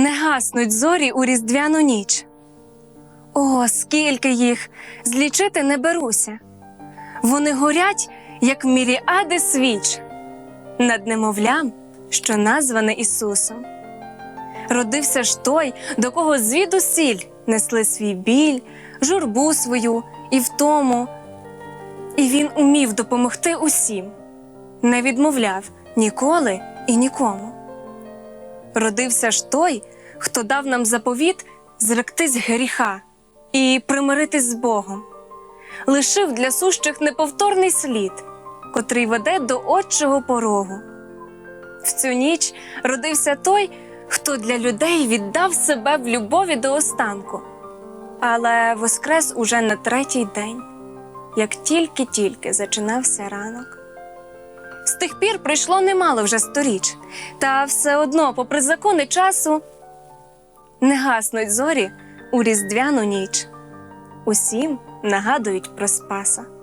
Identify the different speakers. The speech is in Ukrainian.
Speaker 1: Не гаснуть зорі у різдвяну ніч. О, скільки їх злічити не беруся. Вони горять, як міріади свіч, над немовлям, що назване Ісусом. Родився ж той, до кого звідусіль несли свій біль, журбу свою і втому. І він умів допомогти усім, не відмовляв ніколи і нікому. Родився ж той, хто дав нам заповіт зректись гріха і примиритись з Богом, лишив для сущих неповторний слід, котрий веде до отчого порогу. В цю ніч родився той, хто для людей віддав себе в любові до останку, але воскрес уже на третій день, як тільки-тільки зачинався ранок. З тих пір пройшло немало вже сторіч, та все одно, попри закони часу, не гаснуть зорі у різдвяну ніч. Усім нагадують про Спаса.